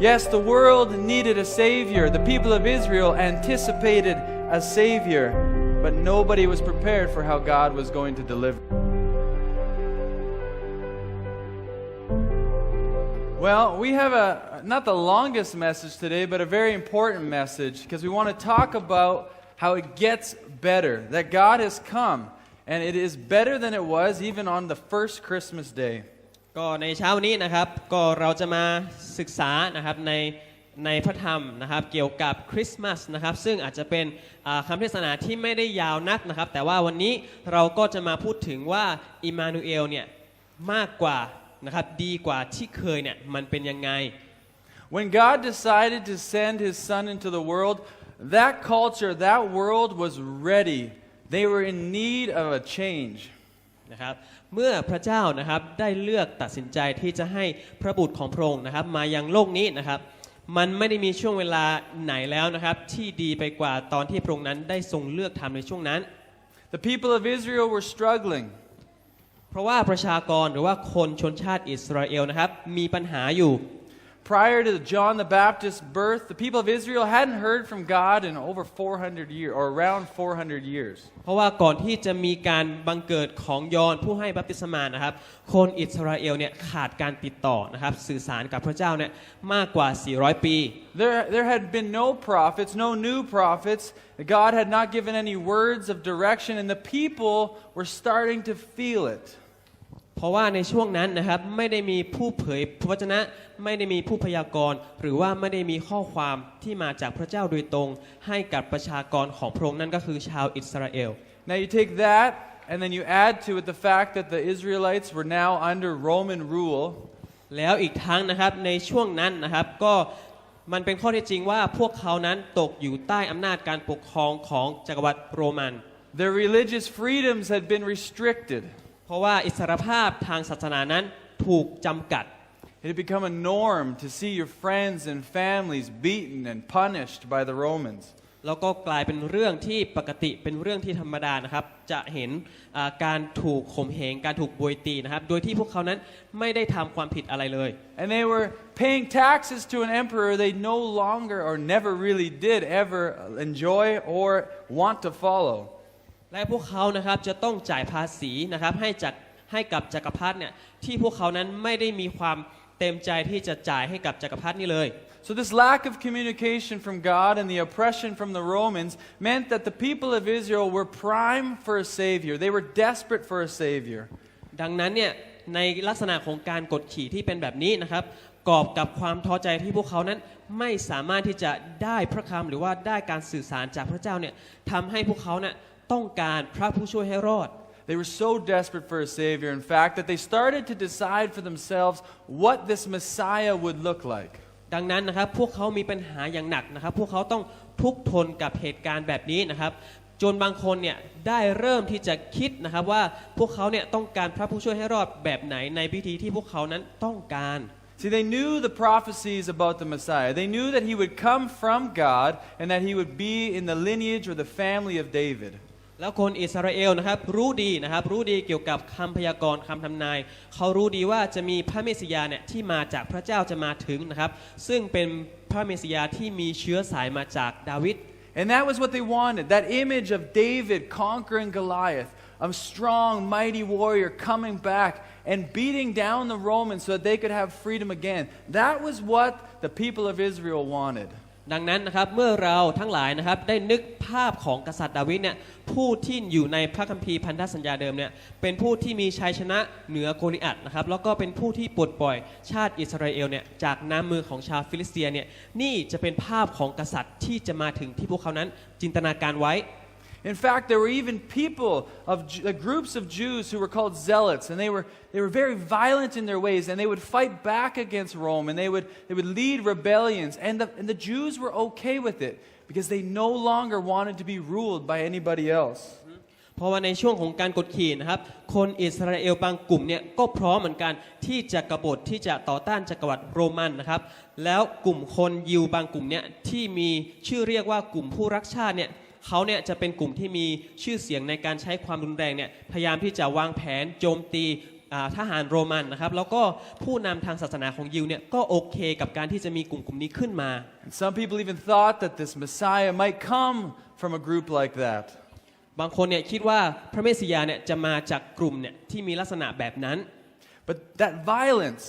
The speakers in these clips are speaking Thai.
Yes, the world needed a Savior. The people of Israel anticipated a Savior, but nobody was prepared for how God was going to deliver. Well, we have a not the longest message today, but a very important message because we want to talk about how it gets better. That God has come, and it is better than it was even on the first Christmas day. ก็ในเช้านี้นะครับก็เราจะมาศึกษานะครับในในพระธรรมนะครับเกี่ยวกับคริสต์มาสนะครับซึ่งอาจจะเป็นคำเทศนาที่ไม่ได้ยาวนักนะครับ แต่ว่าวันนี้เราก็จะมาพูดถึงว่าอิมานูเอลเนี่ยมากกว่านะครับดีกว่าที่เคยเนี่ยมันเป็นยังไง When God decided to send His Son into the world, that culture, that world was ready. They were in need of a change. นะครับเมื่อพระเจ้านะครับได้เลือกตัดสินใจที่จะให้พระบุตรของพระองค์นะครับ มายังโลกนี้นะครับ มันไม่ได้มีช่วงเวลาไหนแล้วนะครับ ที่ดีไปกว่าตอนที่พระองค์นั้นได้ทรงเลือกทำในช่วงนั้น The people of Israel were struggling. เพราะว่าประชากรหรือว่าคนชนชาติอิสราเอลนะครับมีปัญหาอยู่ Prior to John the Baptist's birth, the people of Israel hadn't heard from God in over 400 years, or around 400 years. เพราะว่าก่อนที่จะมีการบังเกิดของยอห์นผู้ให้บัพติศมานะครับ คนอิสราเอลเนี่ยขาดการติดต่อนะครับสื่อสารกับพระเจ้าเนี่ยมากกว่า 400 ปี There, there had been no prophets, no new prophets. God had not given any words of direction, and the people were starting to feel it. เพราะว่าในช่วงนั้นนะครับไม่ได้มีผู้เผยพระวจนะไม่ได้มีผู้พยากรณ์ หรือว่าไม่ได้มีข้อความที่มาจากพระเจ้าโดยตรง ให้กับประชากรของพระองค์นั่นก็คือชาวอิสราเอล Now you take that, and then you add to it the fact that the Israelites were now under Roman rule. แล้วอีกทั้งนะครับในช่วงนั้นนะครับก็มันเป็นข้อเท็จจริงว่าพวกเขานั้นตกอยู่ใต้อำนาจการปกครองของจักรวรรดิโรมัน Their religious freedoms had been restricted. เพราะว่าอิสรภาพทางศาสนานั้นถูกจำกัด It had become a norm to see your friends and families beaten and punished by the Romans. แล้วก็กลายเป็นเรื่องที่ปกติเป็นเรื่องที่ธรรมดานะครับ จะเห็นอ่าการถูกข่มเหงการถูกบวยตีนะครับ โดยที่พวกเขานั้นไม่ได้ทำความผิดอะไรเลย And they were paying taxes to an emperor they no longer or never really did ever enjoy or want to follow. และพวกเขานะครับจะต้องจ่ายภาษีนะครับให้จากให้กับจักรพรรดิเนี่ยที่พวกเขานั้นไม่ได้มีความเต็มใจที่จะจ่ายให้กับจักรพรรดินี่เลย So, this lack of communication from God and the oppression from the Romans meant that the people of Israel were prime for a Savior. They were desperate for a Savior. ดังนั้นเนี่ยในลักษณะของการกดขี่ที่เป็นแบบนี้นะครับกอบกับความท้อใจที่พวกเขานั้นไม่สามารถที่จะได้พระคำหรือว่าได้การสื่อสารจากพระเจ้าเนี่ยทำให้พวกเขาเนี่ย ต้องการพระผู้ช่วยให้รอด They were so desperate for a Savior, in fact, that they started to decide for themselves what this Messiah would look like. ดังนั้นนะครับพวกเขามีปัญหาอย่างหนักนะครับ พวกเขาต้องทุกข์ทนกับเหตุการณ์แบบนี้นะครับ จนบางคนเนี่ยได้เริ่มที่จะคิดนะครับว่าพวกเขาเนี่ยต้องการพระผู้ช่วยให้รอดแบบไหนในพิธีที่พวกเขานั้นต้องการ See, they knew the prophecies about the Messiah. They knew that he would come from God and that he would be in the lineage or the family of David. แล้วคนอิสราเอลนะครับรู้ดีนะครับรู้ดีเกี่ยวกับคำพยากรณ์คำทำนาย เขารู้ดีว่าจะมีพระเมสสิยาเนี่ยที่มาจากพระเจ้าจะมาถึงนะครับซึ่งเป็นพระเมสสิยาที่มีเชื้อสายมาจากดาวิด And that was what they wanted that image of David conquering Goliath, a strong, mighty warrior coming back and beating down the Romans so that they could have freedom again. That was what the people of Israel wanted. ดังนั้นนะครับเมื่อเราทั้งหลายนะครับได้นึกภาพของกษัตริย์ดาวิดเนี่ยผู้ที่อยู่ในพระคัมภีร์พันธสัญญาเดิมเนี่ยเป็นผู้ที่มีชัยชนะเหนือโกลิอัตนะครับแล้วก็เป็นผู้ที่ปลดปล่อยชาติอิสราเอลเนี่ยจากน้ำมือของชาวฟิลิสเตียเนี่ยนี่จะเป็นภาพของกษัตริย์ที่จะมาถึงที่พวกเขานั้นจินตนาการไว้ In fact, there were even people of Ju- uh, groups of Jews who were called zealots, and they were, they were very violent in their ways, and they would fight back against Rome, and they would, they would lead rebellions. And the, and the Jews were okay with it because they no longer wanted to be ruled by anybody else. เพราะว่าในช่วงของการกดขี่นะครับ คนอิสราเอลบางกลุ่มเนี่ยก็พร้อมเหมือนกันที่จะกบฏที่จะต่อต้านจักรวรรดิโรมันนะครับ แล้วกลุ่มคนยิวบางกลุ่มเนี่ยที่มีชื่อเรียกว่ากลุ่มผู้รักชาติเนี่ย เขาเนี่ยจะเป็นกลุ่มที่มีชื่อเสียงในการใช้ความรุนแรงเนี่ยพยายามที่จะวางแผนโจมตีอ่าทหารโรมันนะครับแล้วก็ผู้นำทางศาสนาของยิวเนี่ยก็โอเคกับการที่จะมีกลุ่มกลุ่มนี้ขึ้นมา And some people even thought that this Messiah might come from a group like that. บางคนเนี่ยคิดว่าพระเมสสิยาเนี่ยจะมาจากกลุ่มเนี่ยที่มีลักษณะแบบนั้น But that violence,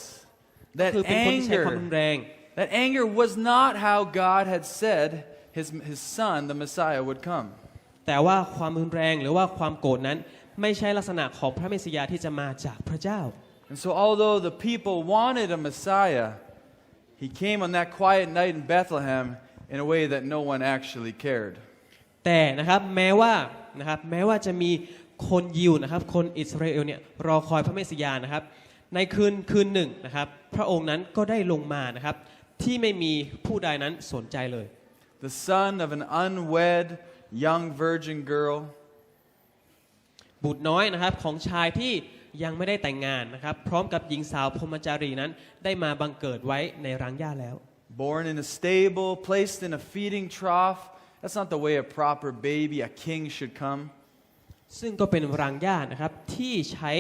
that คือเป็นคนที่ใช้ความรุน anger, แรง that anger was not how God had said his, his son, the Messiah, would come. แต่ว่าความรุนแรงหรือว่าความโกรธนั้นไม่ใช่ลักษณะของพระเมสสิยาที่จะมาจากพระเจ้า And so, although the people wanted a Messiah, he came on that quiet night in Bethlehem in a way that no one actually cared. แต่นะครับแม้ว่านะครับแม้ว่าจะมีคนยิวนะครับ คนอิสราเอลเนี่ยรอคอยพระเมสสิยานะครับ ในคืนคืนหนึ่งนะครับ พระองค์นั้นก็ได้ลงมานะครับ ที่ไม่มีผู้ใดนั้นสนใจเลย The son of an unwed young virgin girl บุตรน้อยนะครับของชายที่ยังไม่ได้แต่งงานนะครับ พร้อมกับหญิงสาวพรหมจารีนั้น ได้มาบังเกิดไว้ในรังหญ้าแล้ว born in a stable, placed in a feeding trough. That's not the way a proper baby, a king, should come. ซึ่งก็เป็นรังหญ้านะครับที่ใช้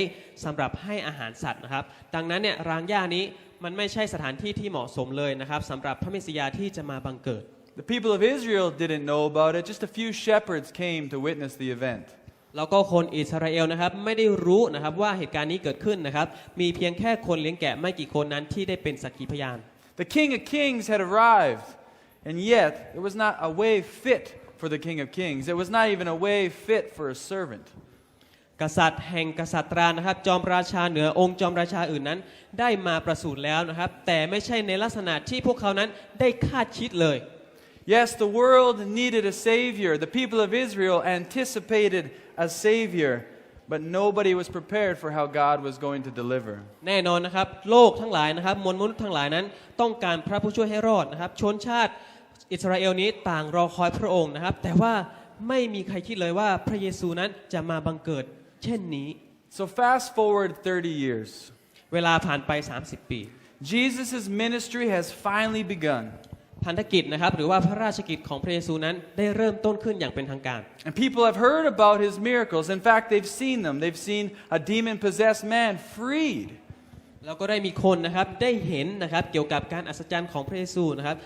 สำหรับให้อาหารสัตว์นะครับ ดังนั้นเนี่ยรังหญ้านี้มันไม่ใช่สถานที่ที่เหมาะสมเลยนะครับสำหรับพระเมสสิยาที่จะมาบังเกิด The people of Israel didn't know about it. Just a few shepherds came to witness the event. แล้วก็คนอิสราเอลนะครับไม่ได้รู้นะครับว่าเหตุการณ์นี้เกิดขึ้นนะครับมีเพียงแค่คนเลี้ยงแกะไม่กี่คนนั้นที่ได้เป็นสักขีพยาน The King of Kings had arrived, and yet it was not a way fit for the King of Kings. It was not even a way fit for a servant. กษัตริย์แห่งกษัตรานะครับจอมราชาเหนือองค์จอมราชาอื่นนั้น ได้มาประสูติแล้วนะครับแต่ไม่ใช่ในลักษณะที่พวกเขานั้นได้คาดคิดเลย Yes, the world needed a Savior. The people of Israel anticipated a Savior, but nobody was prepared for how God was going to deliver. แน่นอนนะครับ โลกทั้งหลายนะครับมวลมนุษย์ทั้งหลายนั้น ต้องการพระผู้ช่วยให้รอดนะครับ ชนชาติอิสราเอลนี้ต่างรอคอยพระองค์นะครับ แต่ว่าไม่มีใครคิดเลยว่าพระเยซูนั้นจะมาบังเกิด เช่นนี้ So, fast forward 30 years. เวลาผ่านไป 30 ปี Jesus' ministry has finally begun. พันธกิจนะครับหรือว่าพระราชกิจของพระเยซูนั้นได้เริ่มต้นขึ้นอย่างเป็นทางการ And people have heard about his miracles. In fact, they've seen them. They've seen a demon possessed man freed. แล้วก็ได้มีคนนะครับได้เห็นนะครับเกี่ยวกับการอัศจรรย์ของพระเยซูนะครับ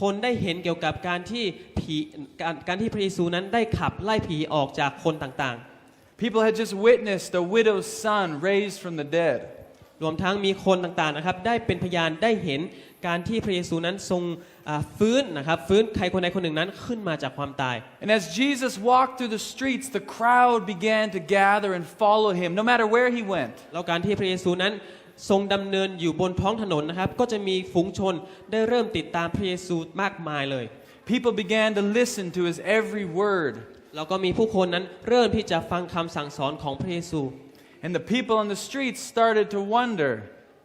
คนได้เห็นเกี่ยวกับการที่ผีการการที่พระเยซูนั้นได้ขับไล่ผีออกจากคนต่าง People had just witnessed a widow's son raised from the dead. ๆรวมทั้งมีคนต่างๆนะครับได้เป็นพยานได้เห็นการที่พระเยซูนั้นทรงอ่าฟื้นนะครับฟื้นใครคนใดคนหนึ่งนั้นขึ้นมาจากความตาย And as Jesus walked through the streets, the crowd began to gather and follow him, no matter where he went. แล้วการที่พระเยซูนั้นทรงดำเนินอยู่บนท้องถนนนะครับก็จะมีฝูงชนได้เริ่มติดตามพระเยซูมากมายเลย People began to listen to his every word. แล้วก็มีผู้คนนั้นเริ่มที่จะฟังคำสั่งสอนของพระเยซู And the people on the streets started to wonder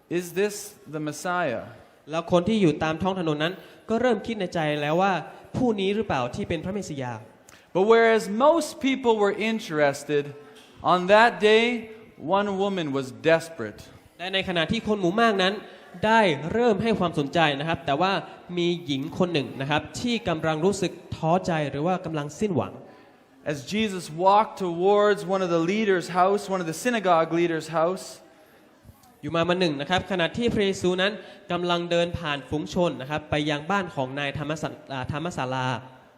is this the Messiah? แล้วคนที่อยู่ตามท้องถนนนั้น ก็เริ่มคิดในใจแล้วว่า ผู้นี้หรือเปล่าที่เป็นพระเมสสิยา But whereas most people were interested, on that day, one woman was desperate. และในขณะที่คนหมู่มากนั้น ได้เริ่มให้ความสนใจนะครับ แต่ว่ามีหญิงคนหนึ่งนะครับ ที่กำลังรู้สึกท้อใจหรือว่ากำลังสิ้นหวัง As Jesus walked towards one of the leaders' house, one of the synagogue leaders' house, อยู่มามาหนึ่งนะครับ ขณะที่พระเยซูนั้นกำลังเดินผ่านฝูงชนนะครับ ไปยังบ้านของนายธรรมศาอ่าธรรมศาลา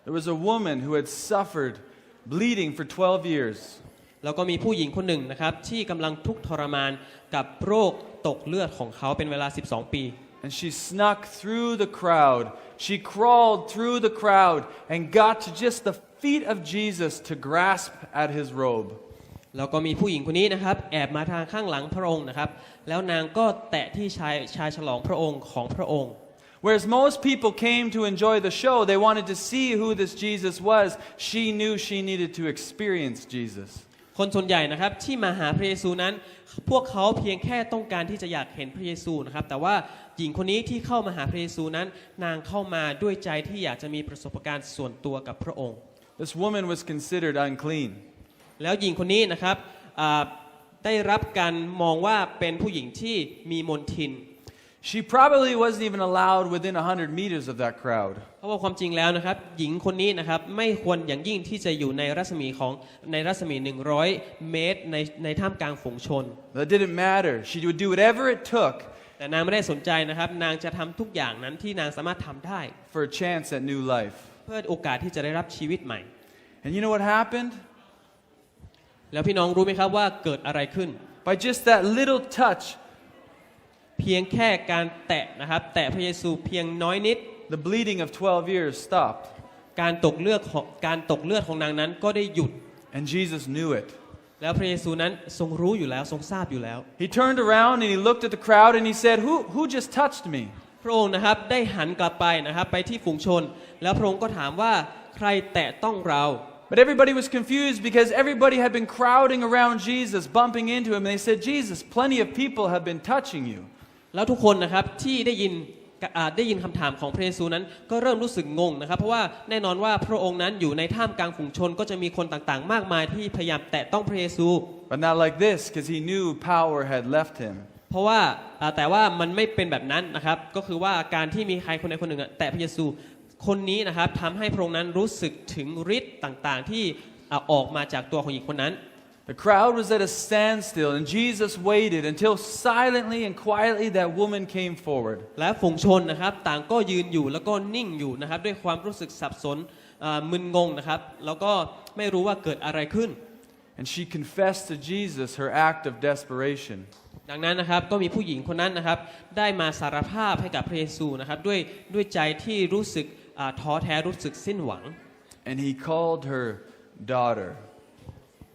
there was a woman who had suffered bleeding for 12 years. แล้วก็มีผู้หญิงคนหนึ่งนะครับ ที่กำลังทุกข์ทรมานกับโรคตกเลือดของเขาเป็นเวลา 12 ปี And she snuck through the crowd. She crawled through the crowd and got to just the feet of Jesus to grasp at his robe. แล้วก็มีผู้หญิงคนนี้นะครับแอบมาทางข้างหลังพระองค์นะครับ แล้วนางก็แตะที่ชายชายฉลองพระองค์ของพระองค์ Whereas most people came to enjoy the show, they wanted to see who this Jesus was. She knew she needed to experience Jesus. คนส่วนใหญ่นะครับที่มาหาพระเยซูนั้น พวกเขาเพียงแค่ต้องการที่จะอยากเห็นพระเยซูนะครับ แต่ว่าหญิงคนนี้ที่เข้ามาหาพระเยซูนั้น นางเข้ามาด้วยใจที่อยากจะมีประสบการณ์ส่วนตัวกับพระองค์ This woman was considered unclean. แล้วหญิงคนนี้นะครับอ่าได้รับการมองว่าเป็นผู้หญิงที่มีมนทิน She probably wasn't even allowed within 100 meters of that crowd. เพราะว่าความจริงแล้วนะครับหญิงคนนี้นะครับไม่ควรอย่างยิ่งที่จะอยู่ในรัศมีของในรัศมี 100 เมตรในในท่ามกลางฝูงชน That didn't matter. She would do whatever it took แต่นางไม่ได้สนใจนะครับนางจะทำทุกอย่างนั้นที่นางสามารถทำได้ for a chance at new life. เพื่อโอกาสที่จะได้รับชีวิตใหม่ And you know what happened? แล้วพี่น้องรู้ไหมครับว่าเกิดอะไรขึ้น By just that little touch, เพียงแค่การแตะนะครับ แตะพระเยซูเพียงน้อยนิด the bleeding of 12 years stopped. การตกเลือดของการตกเลือดของนางนั้นก็ได้หยุด And Jesus knew it. แล้วพระเยซูนั้นทรงรู้อยู่แล้วทรงทราบอยู่แล้ว He turned around and he looked at the crowd and he said, Who, who just touched me? พระองค์นะครับได้หันกลับไปนะครับไปที่ฝูงชน แล้วพระองค์ก็ถามว่าใครแตะต้องเรา But everybody was confused because everybody had been crowding around Jesus, bumping into him. And they said, Jesus, plenty of people have been touching you. แล้วทุกคนนะครับที่ได้ยินอ่าได้ยินคำถามของพระเยซูนั้นก็เริ่มรู้สึกงงนะครับเพราะว่าแน่นอนว่าพระองค์นั้นอยู่ในท่ามกลางฝูงชนก็จะมีคนต่างๆ มากมายที่พยายามแตะต้องพระเยซู But not like this because he knew power had left him. เพราะว่าอ่าแต่ว่ามันไม่เป็นแบบนั้นนะครับ ก็คือว่าการที่มีใครคนใดคนหนึ่งอะแตะพระเยซูคนนี้นะครับทำให้พระองค์นั้นรู้สึกถึงฤทธิ์ต่างๆ ที่อ่าออกมาจากตัวของหญิงคนนั้น The crowd was at a standstill, and Jesus waited until silently and quietly that woman came forward. และฝูงชนนะครับต่างก็ยืนอยู่แล้วก็นิ่งอยู่นะครับด้วยความรู้สึกสับสนอ่ามึนงงนะครับแล้วก็ไม่รู้ว่าเกิดอะไรขึ้น And she confessed to Jesus her act of desperation. ดังนั้นนะครับก็มีผู้หญิงคนนั้นนะครับ ได้มาสารภาพให้กับพระเยซูนะครับด้วยด้วยใจที่รู้สึกอ่าท้อแท้รู้สึกสิ้นหวัง And he called her daughter.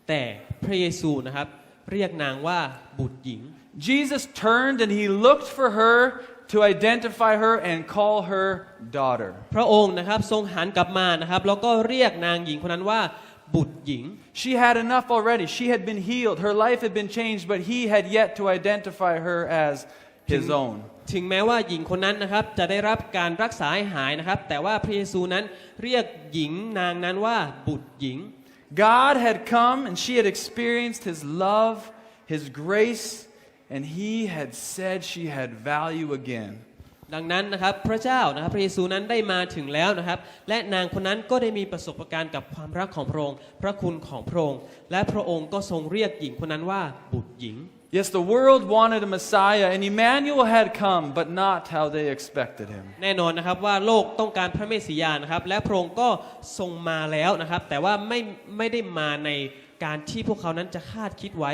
แต่พระเยซูนะครับ เรียกนางว่าบุตรหญิง Jesus turned and he looked for her to identify her and call her daughter. พระองค์นะครับทรงหันกลับมานะครับแล้วก็เรียกนางหญิงคนนั้นว่า บุตรหญิง She had enough already. She had been healed. Her life had been changed, but he had yet to identify her as his own. ถึงแม้ว่าหญิงคนนั้นนะครับจะได้รับการรักษาให้หายนะครับ แต่ว่าพระเยซูนั้นเรียกหญิงนางนั้นว่าบุตรหญิง God had come and she had experienced his love, his grace, and he had said she had value again. ดังนั้นนะครับพระเจ้านะครับพระเยซูนั้นได้มาถึงแล้วนะครับ และนางคนนั้นก็ได้มีประสบการณ์กับความรักของพระองค์พระคุณของพระองค์และพระองค์ก็ทรงเรียกหญิงคนนั้นว่าบุตรหญิง Yes, the world wanted a Messiah, and Emmanuel had come, but not how they expected him. แน่นอนนะครับว่าโลกต้องการพระเมสสิยานะครับและพระองค์ก็ทรงมาแล้วนะครับแต่ว่าไม่ไม่ได้มาในการที่พวกเขานั้นจะคาดคิดไว้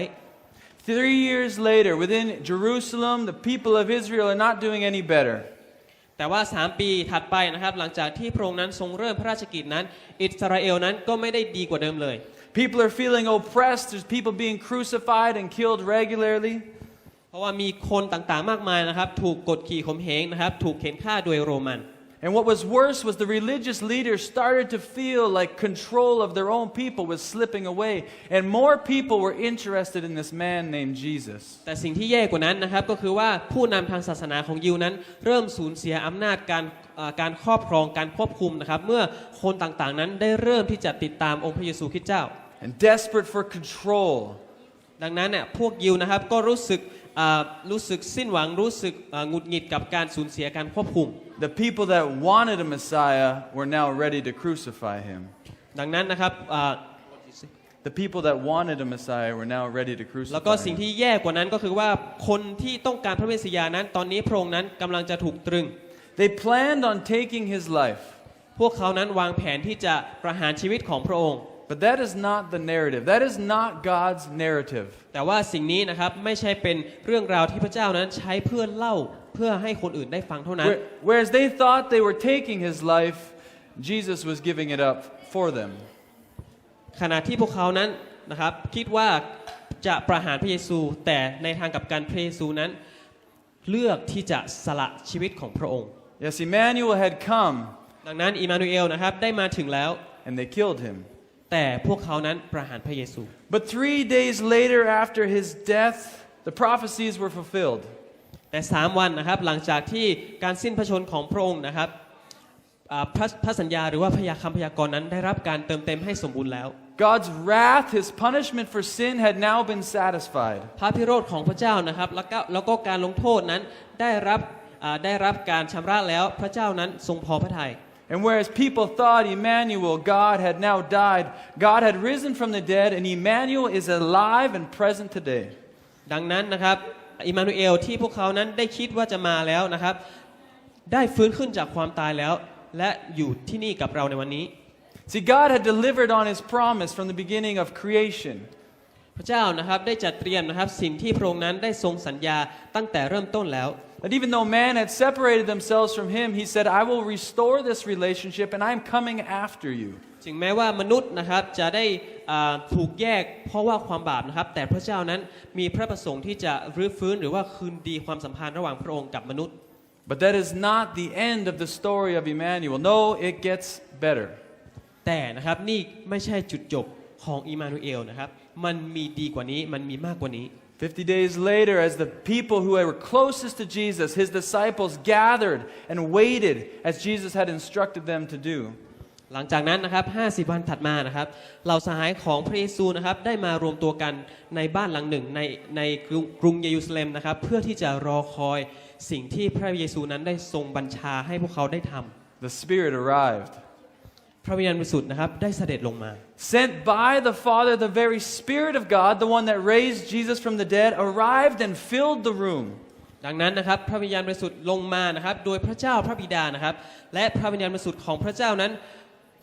Three years later, within Jerusalem, the people of Israel are not doing any better. แต่ว่า 3 ปีถัดไปนะครับ หลังจากที่พระองค์นั้นทรงเริ่มพระราชกิจนั้น อิสราเอลนั้นก็ไม่ได้ดีกว่าเดิมเลย People are feeling oppressed. There's people being crucified and killed regularly. เพราะว่ามีคนต่างๆมากมายนะครับ ถูกกดขี่ข่มเหงนะครับ ถูกเข็นฆ่าโดยโรมัน And what was worse was the religious leaders started to feel like control of their own people was slipping away. And more people were interested in this man named Jesus. แต่สิ่งที่แย่กว่านั้นนะครับก็คือว่าผู้นำทางศาสนาของยิวนั้น เริ่มสูญเสียอำนาจการเอ่อการครอบครองการควบคุมนะครับเมื่อคนต่างๆนั้นได้เริ่มที่จะติดตามองค์พระเยซูคริสต์เจ้า And desperate for control, ดังนั้นเนี่ยพวกยิวนะครับก็รู้สึกอ่า รู้สึกสิ้นหวังรู้สึกอ่าหงุดหงิดกับการสูญเสียการควบคุม the people that wanted a Messiah were now ready to crucify him. ดังนั้นนะครับอ่า The people that wanted a Messiah were now ready to แล้วก็ crucify สิ่ง him. ที่แย่กว่านั้นก็คือว่าคนที่ต้องการพระเมสสิยานั้น ตอนนี้พระองค์นั้นกำลังจะถูกตรึง They planned on taking his life. พวกเขานั้นวางแผนที่จะประหารชีวิตของพระองค์ But that is not the narrative. That is not God's narrative. แต่ว่าสิ่งนี้นะครับไม่ใช่เป็นเรื่องราวที่พระเจ้านั้นใช้เพื่อเล่าเพื่อให้คนอื่นได้ฟังเท่านั้น Where- Whereas they thought they were taking his life, Jesus was giving it up for them. ขณะที่พวกเขานั้นนะครับคิดว่าจะประหารพระเยซู แต่ในทางกลับการพระเยซูนั้น เลือกที่จะสละชีวิตของพระองค์ Yes, Emmanuel had come ดังนั้นอิมมานูเอลนะครับได้มาถึงแล้ว and they killed him. แต่พวกเขานั้นประหารพระเยซู But three days later, after his death, the prophecies were fulfilled. แต่สามวันนะครับหลังจากที่การสิ้นพระชนของพระองค์นะครับอ่าพระพระสัญญาหรือว่าพยาคำพยากรณ์นั้นได้รับการเติมเต็มให้สมบูรณ์แล้ว God's wrath, his punishment for sin, had now been satisfied. พระพิโรธของพระเจ้านะครับแล้วก็แล้วก็การลงโทษนั้นได้รับอ่าได้รับการชำระแล้วพระเจ้านั้นทรงพอพระทัย And whereas people thought Emmanuel, God, had now died, God had risen from the dead, and Emmanuel is alive and present today. ดังนั้นนะครับอิมมานูเอลที่พวกเขานั้นได้คิดว่าจะมาแล้วนะครับ ได้ฟื้นขึ้นจากความตายแล้ว และอยู่ที่นี่กับเราในวันนี้ See, God had delivered on his promise from the beginning of creation. พระเจ้านะครับได้จัดเตรียมนะครับสิ่งที่พระองค์นั้นได้ทรงสัญญาตั้งแต่เริ่มต้นแล้ว That even though man had separated themselves from him, he said, I will restore this relationship and I'm coming after you. จึงแม้ว่ามนุษย์นะครับจะได้อ่าถูกแยกเพราะว่าความบาปนะครับ แต่พระเจ้านั้นมีพระประสงค์ที่จะรื้อฟื้นหรือว่าคืนดีความสัมพันธ์ระหว่างพระองค์กับมนุษย์ But that is not the end of the story of Emmanuel. No, it gets better. แต่นะครับนี่ไม่ใช่จุดจบของอิมมานูเอลนะครับ มันมีดีกว่านี้ มันมีมากกว่านี้ 50 days later, as the people who were closest to Jesus, his disciples, gathered and waited as Jesus had instructed them to do. หลังจากนั้นนะครับ 50 วันถัดมานะครับ เหล่าสหายของพระเยซูนะครับ ได้มารวมตัวกันในบ้านหลังหนึ่งในในกรุงกรุงเยรูซาเล็มนะครับ เพื่อที่จะรอคอยสิ่งที่พระเยซูนั้นได้ทรงบัญชาให้พวกเขาได้ทำ The Spirit arrived. พระวิญญาณบริสุทธิ์นะครับได้เสด็จลงมา Sent by the Father, the very Spirit of God, the one that raised Jesus from the dead, arrived and filled the room. ดังนั้นนะครับพระวิญญาณบริสุทธิ์ลงมานะครับโดยพระเจ้าพระบิดานะครับและพระวิญญาณบริสุทธิ์ของพระเจ้านั้น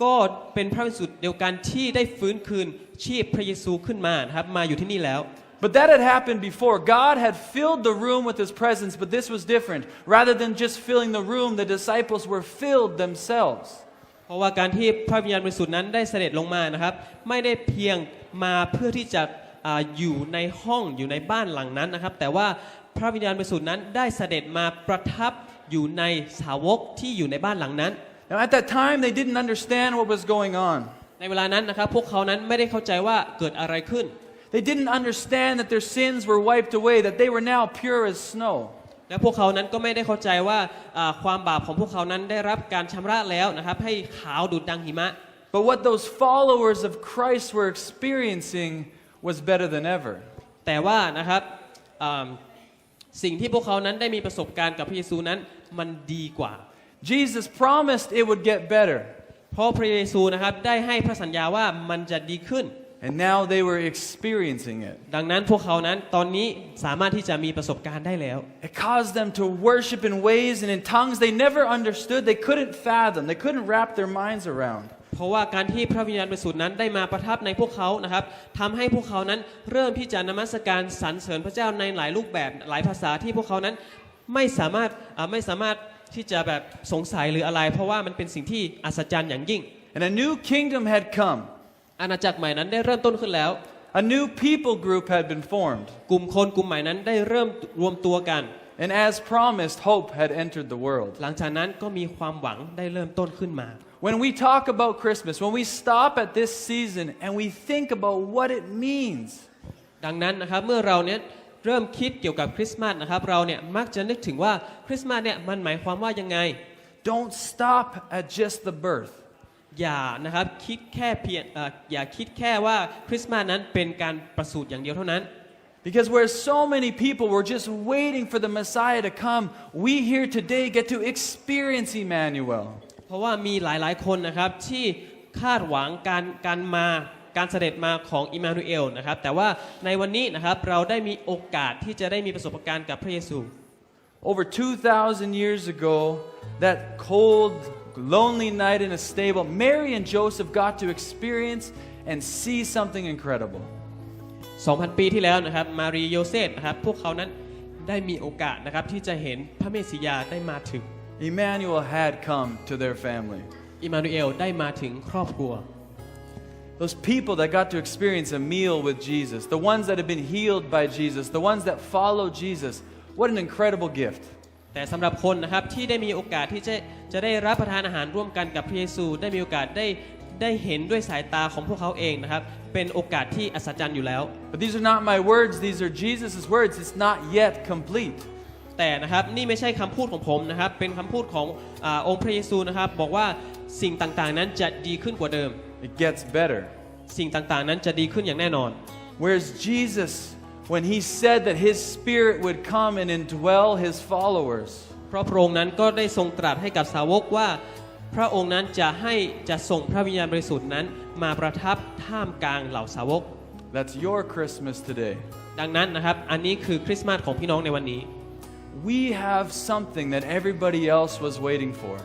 ก็เป็นพระวิญญาณบริสุทธิ์เดียวกันที่ได้ฟื้นคืนชีพพระเยซูขึ้นมานะครับมาอยู่ที่นี่แล้ว But that had happened before. God had filled the room with His presence, but this was different. Rather than just filling the room, the disciples were filled themselves. เพราะว่าการที่พระวิญญาณบริสุทธิ์นั้นได้เสด็จลงมานะครับ ไม่ได้เพียงมาเพื่อที่จะอาอยู่ในห้องอยู่ในบ้านหลังนั้นนะครับ แต่ว่าพระวิญญาณบริสุทธิ์นั้นได้เสด็จมาประทับอยู่ในสาวกที่อยู่ในบ้านหลังนั้น Now, at that time, they didn't understand what was going on. ในเวลานั้นนะครับพวกเขานั้นไม่ได้เข้าใจว่าเกิดอะไรขึ้น They didn't understand that their sins were wiped away, that they were now pure as snow. และพวกเขานั้นก็ไม่ได้เข้าใจว่าอ่าความบาปของพวกเขานั้นได้รับการชำระแล้วนะครับให้ขาวดุดดังหิมะ But what those followers of Christ were experiencing was better than ever. แต่ว่านะครับอ่าสิ่งที่พวกเขานั้นได้มีประสบการณ์กับพระเยซูนั้นมันดีกว่า Jesus promised it would get better. เพราะพระเยซูนะครับได้ให้พระสัญญาว่ามันจะดีขึ้น And now they were experiencing it. ดังนั้นพวกเขานั้นตอนนี้สามารถที่จะมีประสบการณ์ได้แล้ว It caused them to worship in ways and in tongues they never understood, they couldn't fathom, they couldn't wrap their minds around. เพราะว่าการที่พระวิญญาณบริสุทธิ์นั้นได้มาประทับในพวกเขานะครับทำให้พวกเขานั้นเริ่มที่จะนมัสการสรรเสริญพระเจ้าในหลายรูปแบบหลายภาษาที่พวกเขานั้นไม่สามารถอ่าไม่สามารถที่จะแบบสงสัยหรืออะไร เพราะว่ามันเป็นสิ่งที่อัศจรรย์อย่างยิ่ง And a new kingdom had come. อาณาจักรใหม่นั้นได้เริ่มต้นขึ้นแล้ว A new people group had been formed. กลุ่มคนกลุ่มใหม่นั้นได้เริ่มรวมตัวกัน And as promised, hope had entered the world. หลังจากนั้นก็มีความหวังได้เริ่มต้นขึ้นมา When we talk about Christmas, when we stop at this season and we think about what it means, ดังนั้นนะครับเมื่อเราเนี่ยเริ่มคิดเกี่ยวกับคริสต์มาสนะครับเราเนี่ยมักจะนึกถึงว่าคริสต์มาสเนี่ยมันหมายความว่ายังไง don't stop at just the birth. อย่านะครับคิดแค่เพียงเอ่ออย่าคิดแค่ว่าคริสต์มาสนั้นเป็นการประสูติอย่างเดียวเท่านั้น Because where so many people were just waiting for the Messiah to come, we here today get to experience Emmanuel. เพราะว่ามีหลายๆคนนะครับที่คาดหวังการการมาการเสด็จมาของอิมมานูเอลนะครับแต่ว่าในวันนี้นะครับเราได้มีโอกาสที่จะได้มีประสบการณ์กับพระเยซู Over 2,000 years ago, that cold, lonely night in a stable, Mary and Joseph got to experience and see something incredible. 2,000 ปีที่แล้วนะครับมารีโยเซฟนะครับพวกเขานั้นได้มีโอกาสนะครับที่จะเห็นพระเมสสิยาได้มาถึง Emmanuel had come to their family. อิมมานูเอลได้มาถึงครอบครัว Those people that got to experience a meal with Jesus, the ones that have been healed by Jesus, the ones that follow Jesus, what an incredible gift. แต่สำหรับคนนะครับที่ได้มีโอกาสที่จะจะได้รับประทานอาหารร่วมกันกับพระเยซูได้มีโอกาสได้ได้เห็นด้วยสายตาของพวกเขาเองนะครับเป็นโอกาสที่อัศจรรย์อยู่แล้ว But these are not my words, these are Jesus' words. It's not yet complete. แต่นะครับนี่ไม่ใช่คำพูดของผมนะครับเป็นคำพูดของอาองค์พระเยซูนะครับบอกว่าสิ่งต่างๆนั้นจะดีขึ้นกว่าเดิม It gets better. สิ่งต่างๆนั้นจะดีขึ้นอย่างแน่นอน Whereas Jesus, when he said that his spirit would come and indwell his followers, เพราะพระองค์นั้นก็ได้ทรงตรัสให้กับสาวกว่า พระองค์นั้นจะให้จะส่งพระวิญญาณบริสุทธิ์นั้นมาประทับท่ามกลางเหล่าสาวก That's your Christmas today. ดังนั้นนะครับอันนี้คือคริสต์มาสของพี่น้องในวันนี้ We have something that everybody else was waiting for.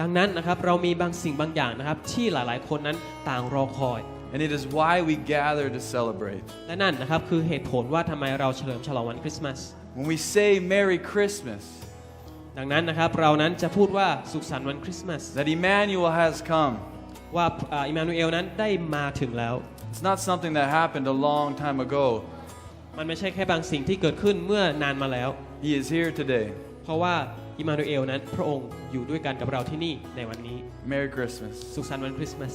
ดังนั้นนะครับเรามีบางสิ่งบางอย่างนะครับที่หลายๆ คนนั้นต่างรอคอย And it is why we gather to celebrate. และนั่นนะครับคือเหตุผลว่าทำไมเราเฉลิมฉลองวันคริสต์มาส When we say Merry Christmas, ดังนั้นนะครับเรานั้นจะพูดว่าสุขสันต์วันคริสต์มาส that Emmanuel has come. ว่าอ่าอิมมานูเอลนั้นได้มาถึงแล้ว It's not something that happened a long time ago. มันไม่ใช่แค่บางสิ่งที่เกิดขึ้นเมื่อนานมาแล้ว He is here today. เพราะว่าอิมมานูเอลนั้นพระองค์อยู่ด้วยกันกับเราที่นี่ในวันนี้ Merry Christmas. สุขสันต์วันคริสต์มาส